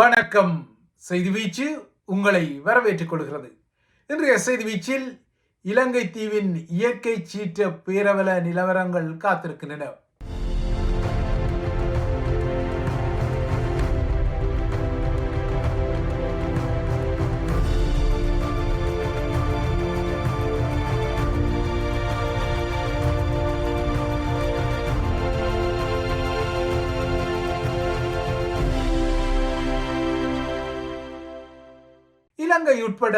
வணக்கம். செய்தி வீச்சு உங்களை வரவேற்றுக் கொள்கிறது. இன்றைய செய்தி வீச்சில் இலங்கை தீவின் இயற்கை சீற்ற பேரவல நிலவரங்கள் காத்திருக்கின்றன. இலங்கை உட்பட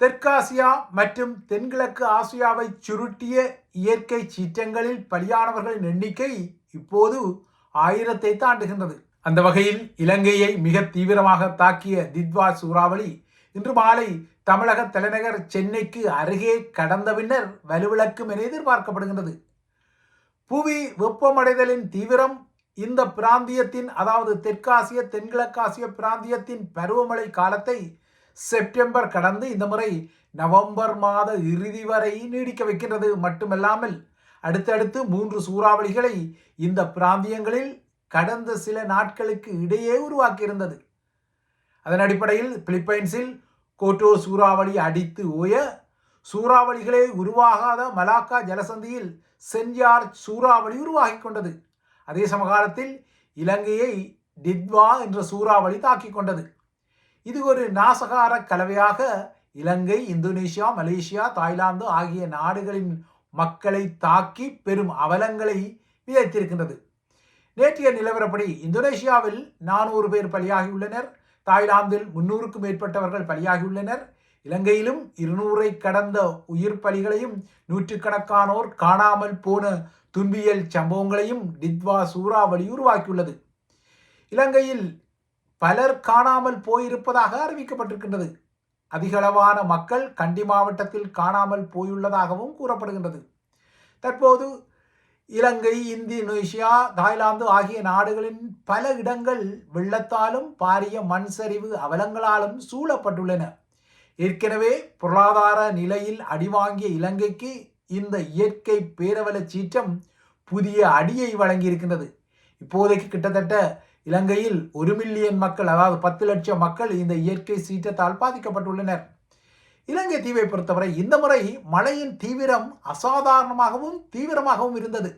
தெற்காசியா மற்றும் தென்கிழக்கு ஆசியாவை சுருட்டிய இயற்கை சீற்றங்களில் பலியானவர்களின் எண்ணிக்கை இப்போது ஆயிரத்தை தாண்டுகின்றது. அந்த வகையில் இலங்கையை மிக தீவிரமாக தாக்கிய தித்வா சூறாவளி இன்று மாலை தமிழக தலைநகர் சென்னைக்கு அருகே கடந்த பின்னர் வலுவிளக்கும் என எதிர்பார்க்கப்படுகின்றது. புவி வெப்பமடைதலின் தீவிரம் இந்த பிராந்தியத்தின் அதாவது தெற்காசிய தென்கிழக்காசிய பிராந்தியத்தின் பருவமழை காலத்தை செப்டம்பர் கடந்து இந்த முறை நவம்பர் மாத இறுதி வரை நீடிக்க வைக்கின்றது. மட்டுமல்லாமல் அடுத்தடுத்து மூன்று சூறாவளிகளை இந்த பிராந்தியங்களில் கடந்த சில நாட்களுக்கு இடையே உருவாக்கியிருந்தது. அதன் அடிப்படையில் பிலிப்பைன்ஸில் கோட்டோ சூறாவளி அடித்து ஓய சூறாவளிகளே உருவாகாத மலாக்கா ஜலசந்தியில் செஞ்சார் சூறாவளி உருவாகி கொண்டது. அதே சமகாலத்தில் இலங்கையை டித்வா என்ற சூறாவளி தாக்கிக் கொண்டது. இது ஒரு நாசகார கலவையாக இலங்கை இந்தோனேஷியா மலேசியா தாய்லாந்து ஆகிய நாடுகளின் மக்களை தாக்கி பெரும் அவலங்களை விதைத்திருக்கின்றது. நேற்றைய நிலவரப்படி இந்தோனேஷியாவில் நானூறு பேர் பலியாகியுள்ளனர். தாய்லாந்தில் முன்னூறுக்கும் மேற்பட்டவர்கள் பலியாகியுள்ளனர். இலங்கையிலும் இருநூறை கடந்த உயிர் பலிகளையும் நூற்றுக்கணக்கானோர் காணாமல் போன துன்பியல் சம்பவங்களையும் டித்வா சூறாவளி உருவாக்கியுள்ளது இலங்கையில் பலர் காணாமல் போயிருப்பதாக அறிவிக்கப்பட்டிருக்கின்றது. அதிகளவான மக்கள் கண்டி மாவட்டத்தில் காணாமல் போயுள்ளதாகவும் கூறப்படுகின்றது. தற்போது இலங்கை இந்தோனேஷியா தாய்லாந்து ஆகிய நாடுகளின் பல இடங்கள் வெள்ளத்தாலும் பாரிய மண் சரிவு அவலங்களாலும் சூழப்பட்டுள்ளன. ஏற்கனவே பொருளாதார நிலையில் அடிவாங்கிய இலங்கைக்கு இந்த இயற்கை பேரவல சீற்றம் புதிய அடியை வழங்கியிருக்கின்றது. இப்போதைக்கு கிட்டத்தட்ட இலங்கையில் ஒரு மில்லியன் மக்கள் அதாவது பத்து லட்சம் மக்கள் இந்த இயற்கை சீற்றத்தால் பாதிக்கப்பட்டுள்ளனர். இலங்கை தீவை பொறுத்தவரை இந்த முறை மழையின் தீவிரம் அசாதாரணமாகவும் தீவிரமாகவும் இருந்தது.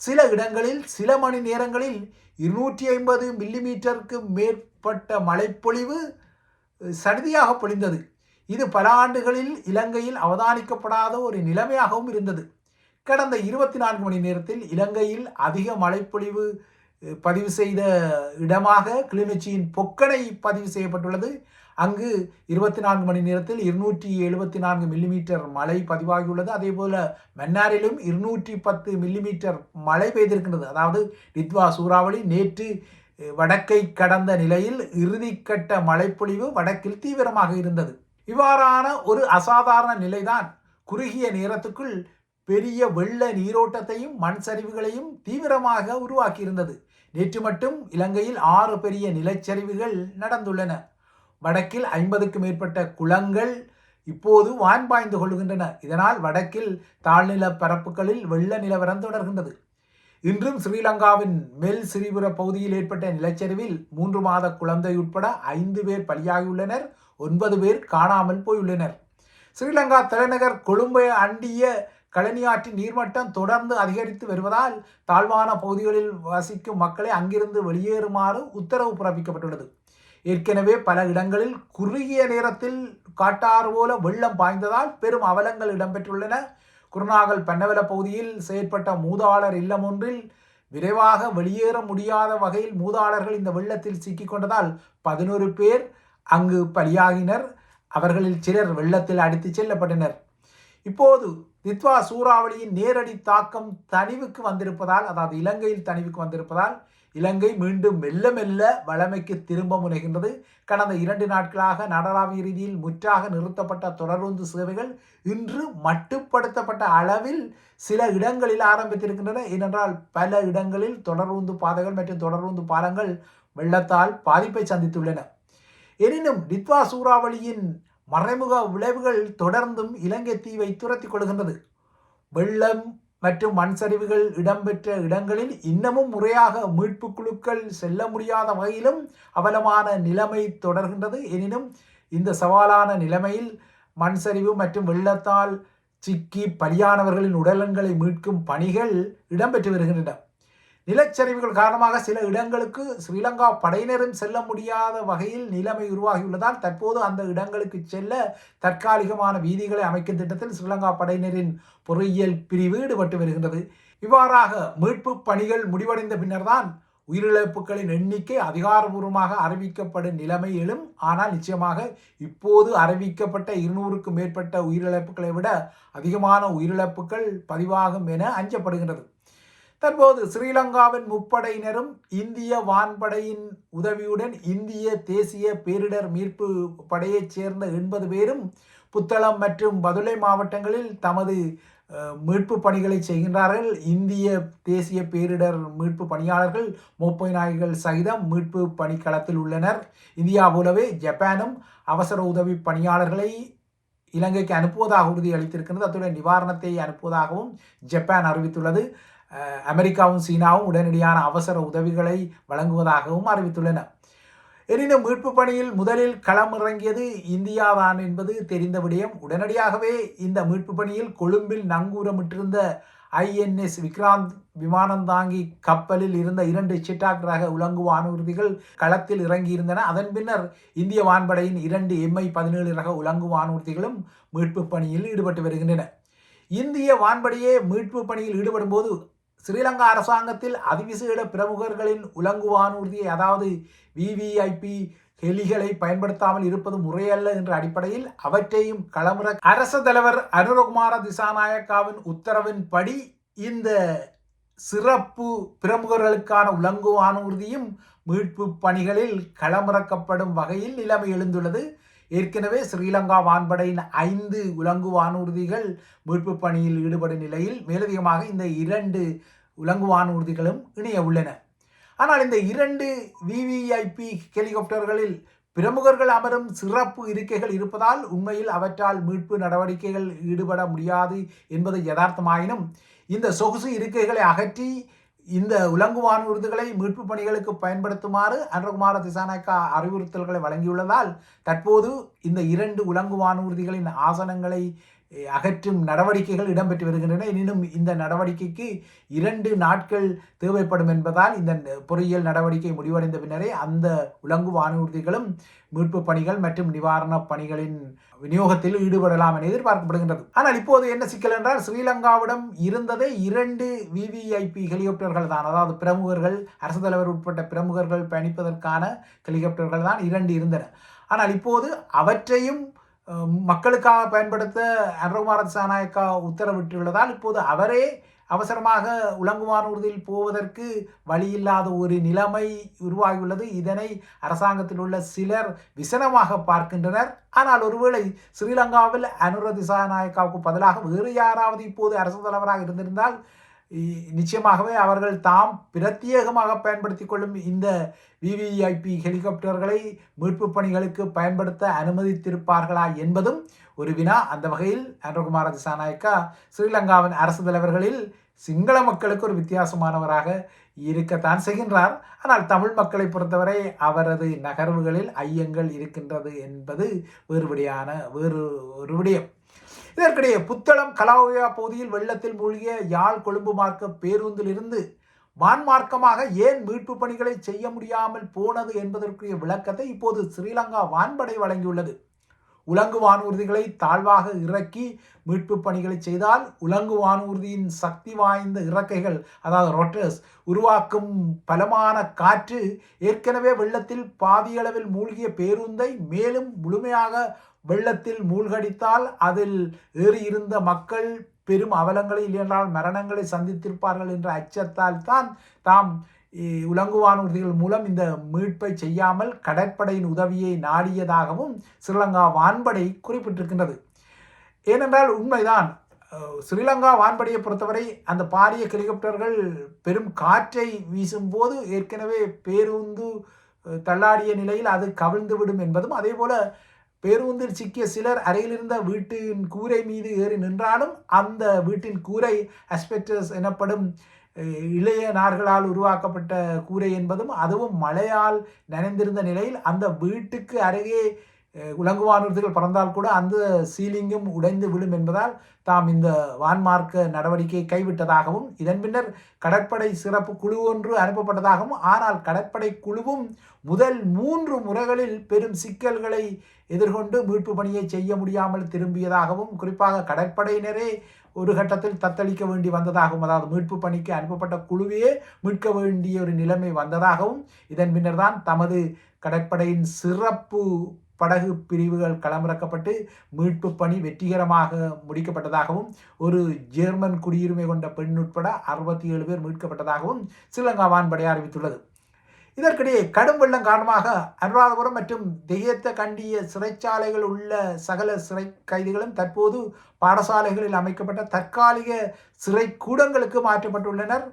சில இடங்களில் சில மணி நேரங்களில் இருநூற்றி ஐம்பது மில்லிமீட்டருக்கு மேற்பட்ட மழைப்பொழிவு சடுதியாக பொழிந்தது. இது பல ஆண்டுகளில் இலங்கையில் அவதானிக்கப்படாத ஒரு நிலைமையாகவும் இருந்தது. கடந்த இருபத்தி நான்கு மணி நேரத்தில் இலங்கையில் அதிக மழைப்பொழிவு பதிவு செய்த இடமாக கிளிநொச்சியின் பொக்கனை பதிவு செய்யப்பட்டுள்ளது. அங்கு இருபத்தி நான்கு மணி நேரத்தில் இருநூற்றி எழுபத்தி நான்கு மில்லிமீட்டர் மழை பதிவாகியுள்ளது. அதே போல மன்னாரிலும் இருநூற்றி பத்து மில்லிமீட்டர் மழை பெய்திருக்கின்றது. அதாவது டித்வா சூறாவளி நேற்று வடக்கை கடந்த நிலையில் இறுதிக்கட்ட மழைப்பொழிவு வடக்கில் தீவிரமாக இருந்தது. இவ்வாறான ஒரு அசாதாரண நிலைதான் குறுகிய நேரத்துக்குள் பெரிய வெள்ள நீரோட்டத்தையும் மண் சரிவுகளையும் தீவிரமாக உருவாக்கியிருந்தது. நேற்று மட்டும் இலங்கையில் ஆறு பெரிய நிலச்சரிவுகள் நடந்துள்ளன. வடக்கில் ஐம்பதுக்கும் மேற்பட்ட குளங்கள் இப்போது வான் பாய்ந்து கொள்கின்றன. இதனால் வடக்கில் தாழ்நில பரப்புகளில் வெள்ள நிலவரம் தொடர்கின்றது. இன்றும் ஸ்ரீலங்காவின் மெல் சிறிபுர பகுதியில் ஏற்பட்ட நிலச்சரிவில் மூன்று மாத குழந்தை உட்பட ஐந்து பேர் பலியாகியுள்ளனர். ஒன்பது பேர் காணாமல் போயுள்ளனர். ஸ்ரீலங்கா தலைநகர் கொழும்பை அண்டிய கழனியாற்றின் நீர்மட்டம் தொடர்ந்து அதிகரித்து வருவதால் தாழ்வான பகுதிகளில் வசிக்கும் மக்களை அங்கிருந்து வெளியேறுமாறு உத்தரவு பிறப்பிக்கப்பட்டுள்ளது. ஏற்கனவே பல இடங்களில் குறுகிய நேரத்தில் காட்டாறு போல வெள்ளம் பாய்ந்ததால் பெரும் அவலங்கள் இடம்பெற்றுள்ளன. குருநாகல் பன்னவல பகுதியில் செயற்பட்ட மூதாளர் இல்லம் ஒன்றில் விரைவாக வெளியேற முடியாத வகையில் மூதாளர்கள் இந்த வெள்ளத்தில் சிக்கிக்கொண்டதால் பதினோரு பேர் அங்கு பலியாகினர். அவர்களில் சிலர் வெள்ளத்தில் அடித்துச் செல்லப்பட்டனர். இப்போது தித்வா சூறாவளியின் நேரடி தாக்கம் தனிவுக்கு வந்திருப்பதால் அதாவது இலங்கையில் தனிவுக்கு வந்திருப்பதால் இலங்கை மீண்டும் மெல்ல மெல்ல வளமைக்கு திரும்ப முனைகின்றது. கடந்த இரண்டு நாட்களாக நடராவிய ரீதியில் முற்றாக நிறுத்தப்பட்ட தொடர்ந்து சேவைகள் இன்று மட்டுப்படுத்தப்பட்ட அளவில் சில இடங்களில் ஆரம்பித்திருக்கின்றன. ஏனென்றால் பல இடங்களில் தொடர்ந்து பாதைகள் மற்றும் தொடர்ந்து பாலங்கள் வெள்ளத்தால் பாதிப்பை சந்தித்துள்ளன. எனினும் டித்வா சூறாவளியின் மறைமுக விளைவுகள் தொடர்ந்தும் இலங்கை தீவை துரத்தி கொள்கின்றது. வெள்ளம் மற்றும் மண் சரிவுகள் இடம்பெற்ற இடங்களில் இன்னமும் முறையாக மீட்பு குழுக்கள் செல்ல முடியாத வகையிலும் அவலமான நிலைமை தொடர்கின்றது. எனினும் இந்த சவாலான நிலைமையில் மண் சரிவு மற்றும் வெள்ளத்தால் சிக்கி பலியானவர்களின் உடலங்களை மீட்கும் பணிகள் இடம்பெற்று வருகின்றன. நிலச்சரிவுகள் காரணமாக சில இடங்களுக்கு ஸ்ரீலங்கா படையினரும் செல்ல முடியாத வகையில் நிலைமை உருவாகியுள்ளதால் தற்போது அந்த இடங்களுக்கு செல்ல தற்காலிகமான வீதிகளை அமைக்கும் திட்டத்தில் ஸ்ரீலங்கா படையினரின் பொறியியல் பிரிவு ஈடுபட்டு வருகின்றது. இவ்வாறாக மீட்பு பணிகள் முடிவடைந்த பின்னர்தான் உயிரிழப்புகளின் எண்ணிக்கை அதிகாரபூர்வமாக அறிவிக்கப்படும் நிலைமை எழும். ஆனால் நிச்சயமாக இப்போது அறிவிக்கப்பட்ட இருநூறுக்கும் மேற்பட்ட உயிரிழப்புகளை விட அதிகமான உயிரிழப்புகள் பதிவாகும் என அஞ்சப்படுகின்றது. தற்போது ஸ்ரீலங்காவின் முப்படையினரும் இந்திய வான்படையின் உதவியுடன் இந்திய தேசிய பேரிடர் மீட்பு படையைச் சேர்ந்த எண்பது பேரும் புத்தளம் மற்றும் பதுளை மாவட்டங்களில் தமது மீட்பு பணிகளை செய்கின்றார்கள். இந்திய தேசிய பேரிடர் மீட்பு பணியாளர்கள் மோப்பை நாய்கள் சகிதம் மீட்பு பணிக்களத்தில் உள்ளனர். இந்தியா போலவே ஜப்பானும் அவசர உதவி பணியாளர்களை இலங்கைக்கு அனுப்புவதாக உறுதி அளித்திருக்கிறது அத்துடன் நிவாரணத்தை அனுப்புவதாகவும் ஜப்பான் அறிவித்துள்ளது. அமெரிக்காவும் சீனாவும் உடனடியான அவசர உதவிகளை வழங்குவதாகவும் அறிவித்துள்ளன. எனினும் மீட்பு பணியில் முதலில் களமிறங்கியது இந்தியாதான் என்பது தெரிந்த விடயம். உடனடியாகவே இந்த மீட்பு பணியில் கொழும்பில் நங்கூரமிட்டிருந்த ஐஎன்எஸ் விக்ராந்த் விமானம் தாங்கி கப்பலில் இருந்த இரண்டு சிட்டாக் ரக உலங்கு வானூர்திகள் களத்தில் இறங்கியிருந்தன. அதன் பின்னர் இந்திய வான்படையின் இரண்டு எம்ஐ பதினேழு ரக உலங்கு வானூர்திகளும் மீட்பு பணியில் ஈடுபட்டு வருகின்றன. இந்திய வான்படையே மீட்பு பணியில் ஈடுபடும் போது ஸ்ரீலங்கா அரசாங்கத்தில் அதிவிசேட பிரமுகர்களின் உலங்கு வானூர்தியை அதாவது விவிஐபி ஹெலிகளை பயன்படுத்தாமல் இருப்பது முறையல்ல என்ற அடிப்படையில் அவற்றையும் களமிற அரசு தலைவர் அனுரகுமார திசாநாயக்காவின் உத்தரவின்படி இந்த சிறப்பு பிரமுகர்களுக்கான உலங்கு வானூர்தியும் மீட்பு பணிகளில் களமிறக்கப்படும் வகையில் நிலைமை எழுந்துள்ளது. ஏற்கனவே ஸ்ரீலங்கா வான்படையின் ஐந்து உலங்கு வானூர்திகள் மீட்பு பணியில் ஈடுபடும் நிலையில் மேலதிகமாக இந்த இரண்டு உலங்கு வானூர்திகளும் இணைய உள்ளன. ஆனால் இந்த இரண்டு விவிஐபி ஹெலிகாப்டர்களில் பிரமுகர்கள் அமரும் சிறப்பு இருக்கைகள் இருப்பதால் உண்மையில் அவற்றால் மீட்பு நடவடிக்கைகள் ஈடுபட முடியாது என்பது யதார்த்தமாயினும் இந்த சொகுசு இருக்கைகளை அகற்றி இந்த உலங்கு வானூர்திகளை மீட்பு பணிகளுக்கு பயன்படுத்துமாறு அன்றகுமார திசாநாயக்கா அறிவுறுத்தல்களை வழங்கியுள்ளதால் தற்போது இந்த இரண்டு உலங்கு வானூர்திகளின் ஆசனங்களை அகற்றும் நடவடிக்கைகள் இடம்பெற்று வருகின்றன. எனினும் இந்த நடவடிக்கைக்கு இரண்டு நாட்கள் தேவைப்படும் என்பதால் இந்த பொறியியல் நடவடிக்கை முடிவடைந்த பின்னரே அந்த உலங்கு வானூர்திகளும் மீட்பு பணிகள் மற்றும் நிவாரணப் பணிகளின் விநியோகத்தில் ஈடுபடலாம் என எதிர்பார்க்கப்படுகின்றது. ஆனால் இப்போது என்ன சிக்கல் என்றால் ஸ்ரீலங்காவிடம் இருந்ததே இரண்டு விவிஐபி ஹெலிகாப்டர்கள் தான். அதாவது பிரமுகர்கள் அரசு தலைவர் உட்பட்ட பிரமுகர்கள் பயணிப்பதற்கான ஹெலிகாப்டர்கள் தான் இரண்டு இருந்தன. ஆனால் இப்போது அவற்றையும் மக்களுக்காக பயன்படுத்த அனுகுமார சாநாயக்கா உத்தரவிட்டுள்ளதால் இப்போது அவரே அவசரமாக உலங்குவானூர்தியில் போவதற்கு வழியில்லாத ஒரு நிலைமை உருவாகியுள்ளது. இதனை அரசாங்கத்தில் உள்ள சிலர் விசனமாக பார்க்கின்றனர். ஆனால் ஒருவேளை ஸ்ரீலங்காவில் அனுர திசாநாயக்காவுக்கு பதிலாக வேறு யாராவது இப்போது அரசு தலைவராக இருந்திருந்தால் நிச்சயமாகவே அவர்கள் தாம் பிரத்யேகமாக பயன்படுத்தி கொள்ளும் இந்த விவிஐபி ஹெலிகாப்டர்களை மீட்பு பணிகளுக்கு பயன்படுத்த அனுமதித்திருப்பார்களா என்பதும் ஒரு வினா. அந்த வகையில் அன்றகுமார திசாநாயக்கா ஸ்ரீலங்காவின் அரசு தலைவர்களில் சிங்கள மக்களுக்கு ஒரு வித்தியாசமானவராக இருக்கத்தான் செய்கின்றார். ஆனால் தமிழ் மக்களை பொறுத்தவரை அவரது நகர்வுகளில் ஐயங்கள் இருக்கின்றது என்பது வேறுபடியான வேறு ஒரு விடயம். இதற்கிடையே புத்தளம் கலாவியா பகுதியில் வெள்ளத்தில் மூழ்கிய யாழ் கொழும்பு மார்க்க பேருந்திலிருந்து வான்மார்க்கமாக ஏன் மீட்பு பணிகளை செய்ய முடியாமல் போனது என்பதற்குரிய விளக்கத்தை இப்போது ஸ்ரீலங்கா வான்படை வழங்கியுள்ளது. உலங்கு வானூர்திகளை தாழ்வாக இறக்கி மீட்பு பணிகளை செய்தால் உலங்கு வானூர்தியின் சக்தி வாய்ந்த இறக்கைகள் அதாவது ரொட்டர்ஸ் உருவாக்கும் பலமான காற்று ஏற்கனவே வெள்ளத்தில் பாதியளவில் மூழ்கிய பேருந்தை மேலும் முழுமையாக வெள்ளத்தில் மூழ்கடித்தால் அதில் ஏறியிருந்த மக்கள் பெரும் அவலங்களை இல்லையென்றால் மரணங்களை சந்தித்திருப்பார்கள் என்ற அச்சத்தால் தான் தாம் உலங்குவானூர்திகள் மூலம் இந்த மீட்பை செய்யாமல் கடற்படையின் உதவியை நாடியதாகவும் ஸ்ரீலங்கா வான்படை குறிப்பிட்டிருக்கின்றது. ஏனென்றால் உண்மைதான் ஸ்ரீலங்கா வான்படையை பொறுத்தவரை அந்த பாரிய ஹெலிகாப்டர்கள் பெரும் காற்றை வீசும்போது ஏற்கனவே பேருந்து தள்ளாடிய நிலையில் அது கவிழ்ந்து விடும் என்பதும் அதே போல பேருந்தில் சிக்கிய சிலர் அறையிலிருந்த வீட்டின் கூரை மீது ஏறி நின்றாலும் அந்த வீட்டின் கூரை அஸ்பெக்டஸ் எனப்படும் இளைய நார்களால் உருவாக்கப்பட்ட கூரை என்பதும் அதுவும் மழையால் நனைந்திருந்த நிலையில் அந்த வீட்டுக்கு அருகே உலங்குவானூர்திகள் பறந்தால் கூட அந்த சீலிங்கும் உடைந்து விழும் என்பதால் தாம் இந்த வான்மார்க்க நடவடிக்கையை கைவிட்டதாகவும் இதன் பின்னர் கடற்படை சிறப்பு குழு ஒன்று அனுப்பப்பட்டதாகவும் ஆனால் கடற்படை குழுவும் முதல் மூன்று முறைகளில் பெரும் சிக்கல்களை எதிர்கொண்டு மீட்பு பணியை செய்ய முடியாமல் திரும்பியதாகவும் குறிப்பாக கடற்படையினரே ஒரு கட்டத்தில் தத்தளிக்க வேண்டி வந்ததாகவும் அதாவது மீட்பு பணிக்கு அனுப்பப்பட்ட குழுவையே மீட்க வேண்டிய ஒரு நிலைமை வந்ததாகவும் இதன் பின்னர் தான் தமது கடற்படையின் சிறப்பு படகு பிரிவுகள் களமிறக்கப்பட்டு மீட்பு பணி வெற்றிகரமாக முடிக்கப்பட்டதாகவும் ஒரு ஜெர்மன் குடியுரிமை கொண்ட பெண் உட்பட அறுபத்தி ஏழு பேர் மீட்கப்பட்டதாகவும் ஸ்ரீலங்கா வான்படை அறிவித்துள்ளது. இதற்கிடையே கடும் வெள்ளம் காரணமாக அனுராதபுரம் மற்றும் தெய்யத்த கண்டிய சிறைச்சாலைகள் உள்ள சகல சிறை கைதிகளும் தற்போது பாடசாலைகளில் அமைக்கப்பட்ட தற்காலிக சிறை கூடங்களுக்கு மாற்றப்பட்டுள்ளனர்.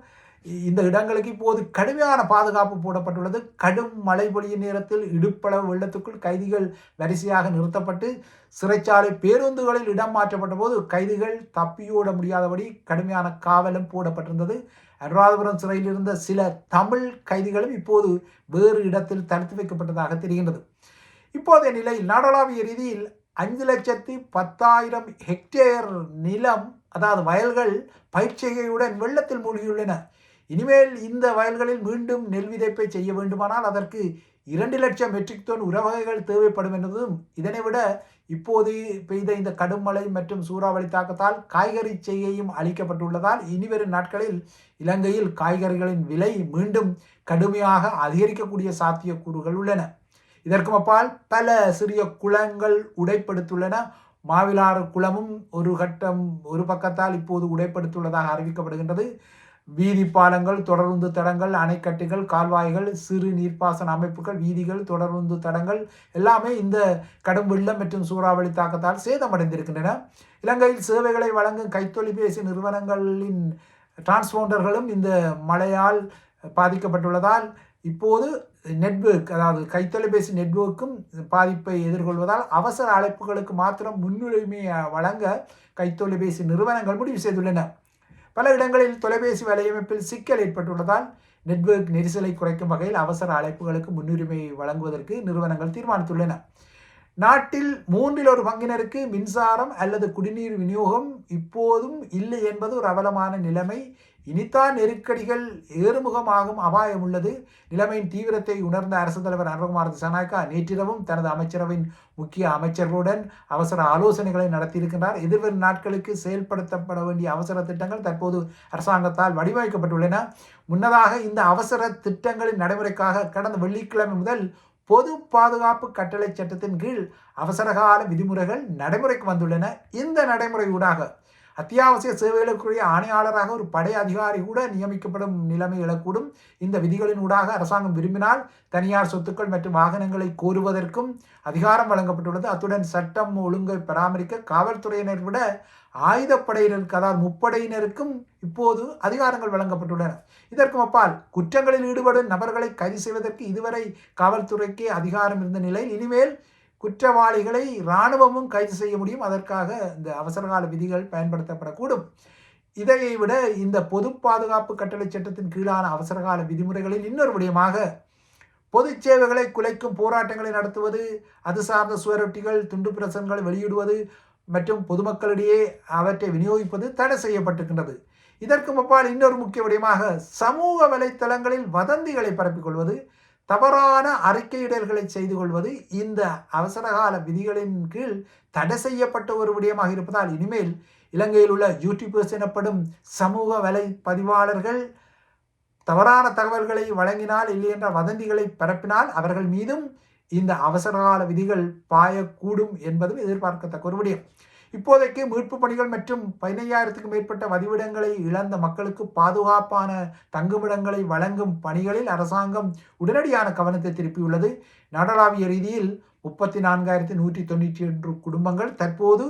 இந்த இடங்களுக்கு இப்போது கடுமையான பாதுகாப்பு போடப்பட்டுள்ளது. கடும் மழை பொழியும் நேரத்தில் இடுப்பளவு வெள்ளத்துக்குள் கைதிகள் வரிசையாக நிறுத்தப்பட்டு சிறைச்சாலை பேருந்துகளில் இடம் மாற்றப்பட்ட போது கைதிகள் தப்பியோட முடியாதபடி கடுமையான காவலும் போடப்பட்டிருந்தது. அனுராதபுரம் சிறையில் இருந்த சில தமிழ் கைதிகளும் இப்போது வேறு இடத்தில் தடுத்து வைக்கப்பட்டதாக தெரிகின்றது. இப்போதைய நிலையில் நாடளாவிய ரீதியில் அஞ்சு லட்சத்தி பத்தாயிரம் ஹெக்டேர் நிலம் அதாவது வயல்கள் பயிற்சிகையுடன் வெள்ளத்தில் மூழ்கியுள்ளன. இனிமேல் இந்த வயல்களில் மீண்டும் நெல் விதைப்பை செய்ய வேண்டுமானால் அதற்கு இரண்டு லட்சம் மெட்ரிக் டன் உரவகைகள் தேவைப்படும் என்பதும் இதனை விட இப்போது பெய்த இந்த கடும் மழை மற்றும் சூறாவளி தாக்கத்தால் காய்கறி செய்கையும் அளிக்கப்பட்டுள்ளதால் இனிவரும் நாட்களில் இலங்கையில் காய்கறிகளின் விலை மீண்டும் கடுமையாக அதிகரிக்கக்கூடிய சாத்தியக்கூறுகள் உள்ளன. இதற்கும் அப்பால் பல சிறிய குளங்கள் உடைப்படுத்துள்ளன. மாவிலாறு குளமும் ஒரு கட்டம் ஒரு பக்கத்தால் இப்போது உடைப்படுத்துள்ளதாக அறிவிக்கப்படுகின்றது. வீதி பாலங்கள் தொடருந்து தடங்கள் அணைக்கட்டுகள் கால்வாய்கள் சிறு நீர்ப்பாசன அமைப்புகள் வீதிகள் தொடருந்து தடங்கள் எல்லாமே இந்த கடும் வெள்ளம் மற்றும் சூறாவளி தாக்கத்தால் சேதமடைந்திருக்கின்றன. இலங்கையில் சேவைகளை வழங்கும் கைத்தொலைபேசி நிறுவனங்களின் டிரான்ஸ்போண்டர்களும் இந்த மழையால் பாதிக்கப்பட்டுள்ளதால் இப்போது நெட்வொர்க் அதாவது கைத்தொலைபேசி நெட்வொர்க்கும் பாதிப்பை எதிர்கொள்வதால் அவசர அழைப்புகளுக்கு மாத்திரம் முன்னுரிமை வழங்க கைத்தொலைபேசி நிறுவனங்கள் முடிவு செய்துள்ளன. பல இடங்களில் தொலைபேசி வலையமைப்பில் சிக்கல் ஏற்பட்டுள்ளதால் நெட்வொர்க் நெரிசலை குறைக்கும் வகையில் அவசர அழைப்புகளுக்கு முன்னுரிமை வழங்குவதற்கு நிறுவனங்கள் தீர்மானித்துள்ளன. நாட்டில் மூன்றில் ஒரு பங்கினருக்கு மின்சாரம் அல்லது குடிநீர் விநியோகம் இப்போதும் இல்லை என்பது ஒரு அவலமான நிலைமை. இனித்தான் நெருக்கடிகள் ஏறுமுகமாகும் அபாயம் உள்ளது. நிலைமையின் தீவிரத்தை உணர்ந்த அரசு தலைவர் அனுகுமார் திசாநாயக்கா நேற்றிரவும் தனது அமைச்சரவையின் முக்கிய அமைச்சர்களுடன் அவசர ஆலோசனைகளை நடத்தியிருக்கின்றார். எதிர்வரும் நாட்களுக்கு செயல்படுத்தப்பட வேண்டிய அவசர திட்டங்கள் தற்போது அரசாங்கத்தால் வடிவமைக்கப்பட்டுள்ளன. முன்னதாக இந்த அவசர திட்டங்களின் நடைமுறைக்காக கடந்த வெள்ளிக்கிழமை முதல் பொது பாதுகாப்பு கட்டளை சட்டத்தின் கீழ் அவசரகால விதிமுறைகள் நடைமுறைக்கு வந்துள்ளன. இந்த நடைமுறை ஊடாக அத்தியாவசிய சேவைகளுக்குரிய ஆணையாளராக ஒரு படை அதிகாரி கூட நியமிக்கப்படும் நிலைமை எழக்கூடும். இந்த விதிகளின் ஊடாக அரசாங்கம் விரும்பினால் தனியார் சொத்துக்கள் மற்றும் வாகனங்களை கோருவதற்கும் அதிகாரம் வழங்கப்பட்டுள்ளது. அத்துடன் சட்டம் ஒழுங்கை பராமரிக்க காவல்துறையினர் விட ஆயுதப்படையினருக்கு அதாவது முப்படையினருக்கும் இப்போது அதிகாரங்கள் வழங்கப்பட்டுள்ளன. இதற்கும் அப்பால் குற்றங்களில் ஈடுபடும் நபர்களை கைது செய்வதற்கு இதுவரை காவல்துறைக்கு அதிகாரம் இருந்த நிலையில் இனிமேல் குற்றவாளிகளை இராணுவமும் கைது செய்ய முடியும். அதற்காக இந்த அவசரகால விதிகள் பயன்படுத்தப்படக்கூடும். இதை விட இந்த பொது பாதுகாப்பு கட்டளை சட்டத்தின் கீழான அவசரகால விதிமுறைகளில் இன்னொரு விடயமாக பொது சேவைகளை குலைக்கும் போராட்டங்களை நடத்துவது அது சார்ந்த சுவரொட்டிகள் துண்டு பிரசன்களை வெளியிடுவது மற்றும் பொதுமக்களிடையே அவற்றை விநியோகிப்பது தடை செய்யப்பட்டிருக்கின்றது. இதற்கு அப்பால் இன்னொரு முக்கிய விடயமாக சமூக வலைத்தளங்களில் வதந்திகளை பரப்பிக்கொள்வது தவறான அறிக்கையிடல்களை செய்து கொள்வது இந்த அவசரகால விதிகளின் கீழ் தடை செய்யப்பட்ட ஒரு விடயமாக இருப்பதால் இனிமேல் இலங்கையில் உள்ள யூடியூபர்ஸ் எனப்படும் சமூக வலை பதிவாளர்கள் தவறான தகவல்களை வழங்கினால் இல்லை என்ற வதந்திகளை பரப்பினால் அவர்கள் மீதும் இந்த அவசரகால விதிகள் பாயக்கூடும் என்பதும் எதிர்பார்க்கத்தக்க ஒரு விடயம். இப்போதைக்கு மீட்பு பணிகள் மற்றும் பதினையாயிரத்துக்கும் மேற்பட்ட வதிவிடங்களை இழந்த மக்களுக்கு பாதுகாப்பான தங்குமிடங்களை வழங்கும் பணிகளில் அரசாங்கம் உடனடியான கவனத்தை திருப்பியுள்ளது. நாடளாவிய ரீதியில் முப்பத்தி நான்காயிரத்தி நூற்றி தொண்ணூற்றி ஒன்று குடும்பங்கள் தற்போது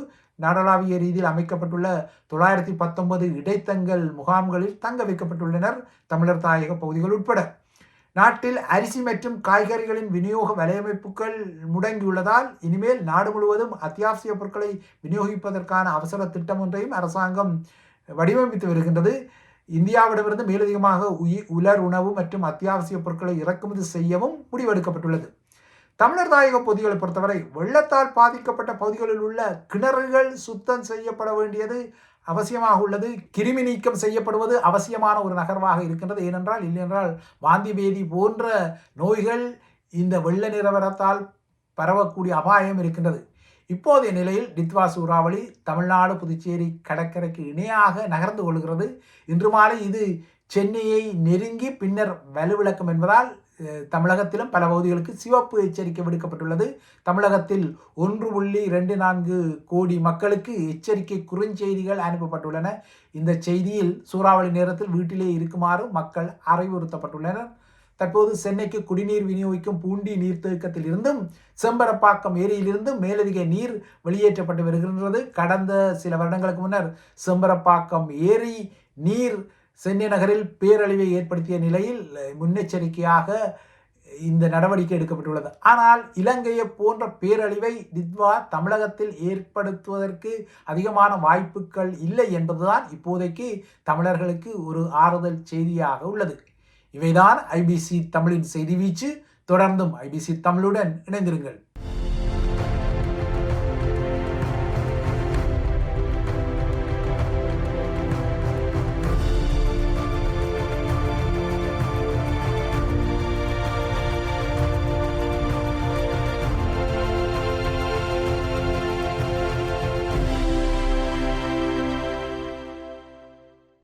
நாடளாவிய ரீதியில் அமைக்கப்பட்டுள்ள தொள்ளாயிரத்தி பத்தொன்பது இடைத்தங்கல் முகாம்களில் தங்க வைக்கப்பட்டுள்ளனர். தமிழர் தாயக பகுதிகள் உட்பட நாட்டில் அரிசி மற்றும் காய்கறிகளின் விநியோக வலையமைப்புகள் முடங்கியுள்ளதால் இனிமேல் நாடு முழுவதும் அத்தியாவசிய பொருட்களை விநியோகிப்பதற்கான அவசர திட்டம் ஒன்றையும் அரசாங்கம் வடிவமைத்து வருகின்றது. இந்தியாவிடமிருந்து மேலதிகமாக உயிர் உலர் உணவு மற்றும் அத்தியாவசிய பொருட்களை இறக்குமதி செய்யவும் முடிவெடுக்கப்பட்டுள்ளது. தமிழர் தாயக பகுதிகளை பொறுத்தவரை வெள்ளத்தால் பாதிக்கப்பட்ட பகுதிகளில் உள்ள கிணறுகள் சுத்தம் செய்யப்பட வேண்டியது அவசியமாக உள்ளது. கிருமி நீக்கம் செய்யப்படுவது அவசியமான ஒரு நகர்வாக இருக்கின்றது. ஏனென்றால் இல்லையென்றால் வாந்தி பேதி போன்ற நோய்கள் இந்த வெள்ள நிலவரத்தால் பரவக்கூடிய அபாயம் இருக்கின்றது. இப்போதைய நிலையில் டித்வா சூறாவளி தமிழ்நாடு புதுச்சேரி கடற்கரைக்கு இணையாக நகர்ந்து கொள்கிறது. இன்று மாலை இது சென்னையை நெருங்கி பின்னர் வலுவிளக்கும் என்பதால் தமிழகத்திலும் பல பகுதிகளுக்கு சிவப்பு எச்சரிக்கை விடுக்கப்பட்டுள்ளது. தமிழகத்தில் ஒன்று புள்ளி ரெண்டு நான்கு கோடி மக்களுக்கு எச்சரிக்கை குறுஞ்செய்திகள் அனுப்பப்பட்டுள்ளன. இந்த செய்தியில் சூறாவளி நேரத்தில் வீட்டிலே இருக்குமாறு மக்கள் அறிவுறுத்தப்பட்டுள்ளனர். தற்போது சென்னைக்கு குடிநீர் விநியோகிக்கும் பூண்டி நீர்த்தேக்கத்தில் இருந்தும் செம்பரப்பாக்கம் ஏரியிலிருந்தும் மேலதிக நீர் வெளியேற்றப்பட்டு வருகின்றது. கடந்த சில வருடங்களுக்கு முன்னர் செம்பரப்பாக்கம் ஏரி நீர் சென்னை நகரில் பேரழிவை ஏற்படுத்திய நிலையில் முன்னெச்சரிக்கையாக இந்த நடவடிக்கை எடுக்கப்பட்டுள்ளது. ஆனால் இலங்கையை போன்ற பேரழிவை நித்வா தமிழகத்தில் ஏற்படுத்துவதற்கு அதிகமான வாய்ப்புகள் இல்லை என்பதுதான் இப்போதைக்கு தமிழர்களுக்கு ஒரு ஆறுதல் செய்தியாக உள்ளது. இவைதான் ஐபிசி தமிழின் செய்தி வீச்சு. தொடர்ந்தும் ஐபிசி தமிழுடன் இணைந்திருங்கள்.